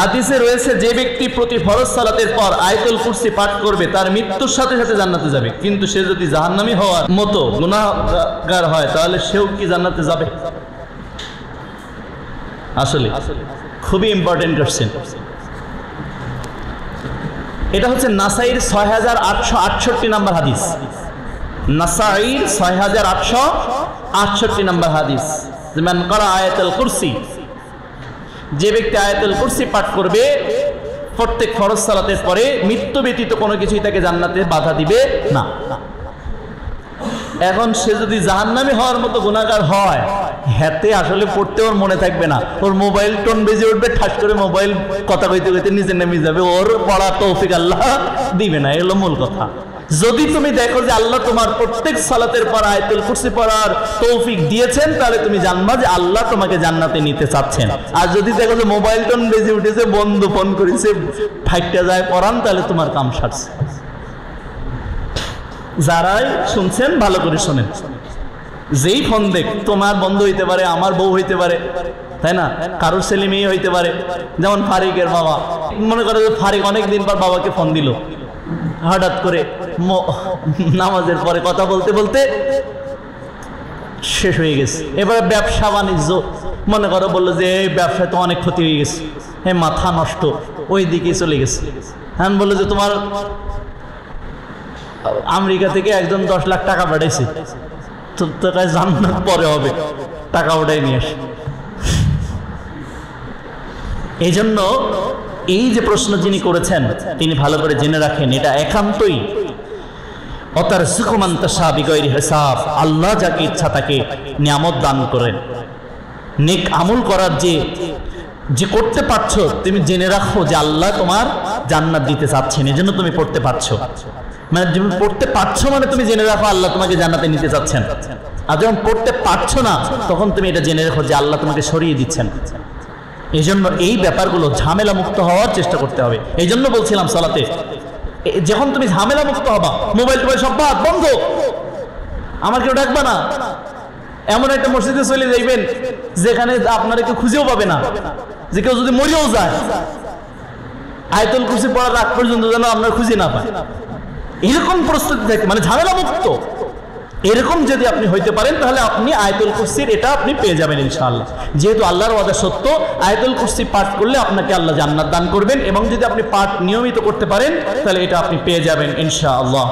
হাদিসে রয়েছে, যে ব্যক্তি প্রতি ফরজ সালাতের পর আয়তুল কুরসি পাঠ করবে, তার মৃত্যুর সাথে সাথে জান্নাতে যাবে। কিন্তু সে যদি জাহান্নামী হওয়ার মতো গুনাহগার হয়, তাহলে সেও কি জান্নাতে যাবে? আসলে, খুবই ইম্পর্টেন্ট কোশ্চেন এটা হচ্ছে নাসাইর ছয় হাজার আটশো আটষট্টি নাম্বার হাদিস। নাসাইর ছয় হাজার আটশো আটষট্টি নাম্বার হাদিস। যেমন করা আয়াতুল কুরসি যে ব্যক্তি আয়াতুল কুরসি পাঠ করবে, প্রত্যেক ফরজ সালাতের পরে মৃত্যু ব্যতীত কোনো কিছুই তাকে জান্নাতে বাধা দিবে না। এখন সে যদি জাহান্নামী হওয়ার মতো গুণাগার হয়, হাতে আসলে পড়তে ওর মনে থাকবে না। ওর মোবাইল টোন বেজে উঠবে, ঠাস করে মোবাইল কথা কইতে কইতে নিচে নামে যাবে। ওর পড়া তৌফিক আল্লাহ দিবে না এগুলো মূল কথা। যদি তুমি দেখো যে আল্লাহ তোমার প্রত্যেক সালাতের পর আয়তুল কুরসি পড়ার তৌফিক দিয়েছেন, তাহলে তুমি জানবা যে আল্লাহ তোমাকে জান্নাতে নিতে চাচ্ছেন। আর যদি দেখো যে মোবাইল টোন বেজে উঠেছে, বন্ধু ফোন করেছে, ফাইটটা যায় পড়ান, তাহলে তোমার কাম সারছে। যারাই শুনছেন, ভালো করে শোনেন। যেই ফোন দেখ, তোমার বন্ধু হইতে পারে, আমার বউ হইতে পারে, তাই না? কারোর ছেলে মেয়ে হইতে পারে, যেমন ফারিকের বাবা। মনে করে যে ফারিক অনেক দিন পর বাবাকে ফোন দিল, হঠাৎ করে নামাজের পরে কথা বলতে বলতে শেষ হয়ে গেছে। এবারে ব্যবসা বাণিজ্য, মনে করো বলল যে এই ব্যবসায় তো অনেক ক্ষতি হয়ে গেছে হ্যাঁ মাথা নষ্ট ওই দিকে চলে গেছে। হ্যাঁ বলল যে তোমার আমেরিকা থেকে একজন দশ লাখ টাকা পাঠাইছে, তো টাকায় জান্নাত পরে হবে, টাকা ওটাই নিয়ে আসে। এই জন্য এই যে প্রশ্ন যিনি করেছেন, তিনি ভালো করে জেনে রাখেন, এটা একান্তই অতার সুখমান্ত সাবিগৈর হেসাব। আল্লাহ যাকে ইচ্ছা তাকে নিয়ামত দান করেন। নেক আমল করার যে যে করতে পারছ, তুমি জেনে রাখো যে আল্লাহ তোমার জান্নাত দিতে চাচ্ছেন। এই জন্য তুমি পড়তে পারছ। মানে তুমি পড়তে পারছ মানে তুমি জেনে রাখো আল্লাহ তোমাকে জান্নাতে নিতে চাচ্ছেন। আর যখন পড়তে পারছ না, তখন তুমি এটা জেনে রাখো যে আল্লাহ তোমাকে সরিয়ে দিচ্ছেন। এই জন্য এই ব্যাপারগুলো ঝামেলা মুক্ত হওয়ার চেষ্টা করতে হবে। এই জন্য বলছিলাম সালাতে যখন তুমি ঝামেলা মুক্ত হবা, মোবাইল টোবাইল সব বাদ, বন্ধ। আমার কেউ ডাকবা না। এমন একটা মসজিদে চলে যাইবেন, যেখানে আপনারা কেউ খুঁজেও পাবে না। যে কেউ যদি মরেও যায় আয়তন কুরসি পড়ার আগ পর্যন্ত যেন আপনার খুঁজে না পায় এরকম প্রস্তুতি থাকে মানে ঝামেলা মুক্ত এরকম যদি আপনি হইতে পারেন, তাহলে আপনি আয়তুল কুস্তির এটা আপনি পেয়ে যাবেন ইনশাল্লাহ যেহেতু আল্লাহর ওয়াদা সত্য, আয়তুল কুস্তি পাঠ করলে আপনাকে আল্লাহ জান্নাত দান করবেন এবং যদি আপনি পাঠ নিয়মিত করতে পারেন, তাহলে এটা আপনি পেয়ে যাবেন ইনশাআল্লাহ।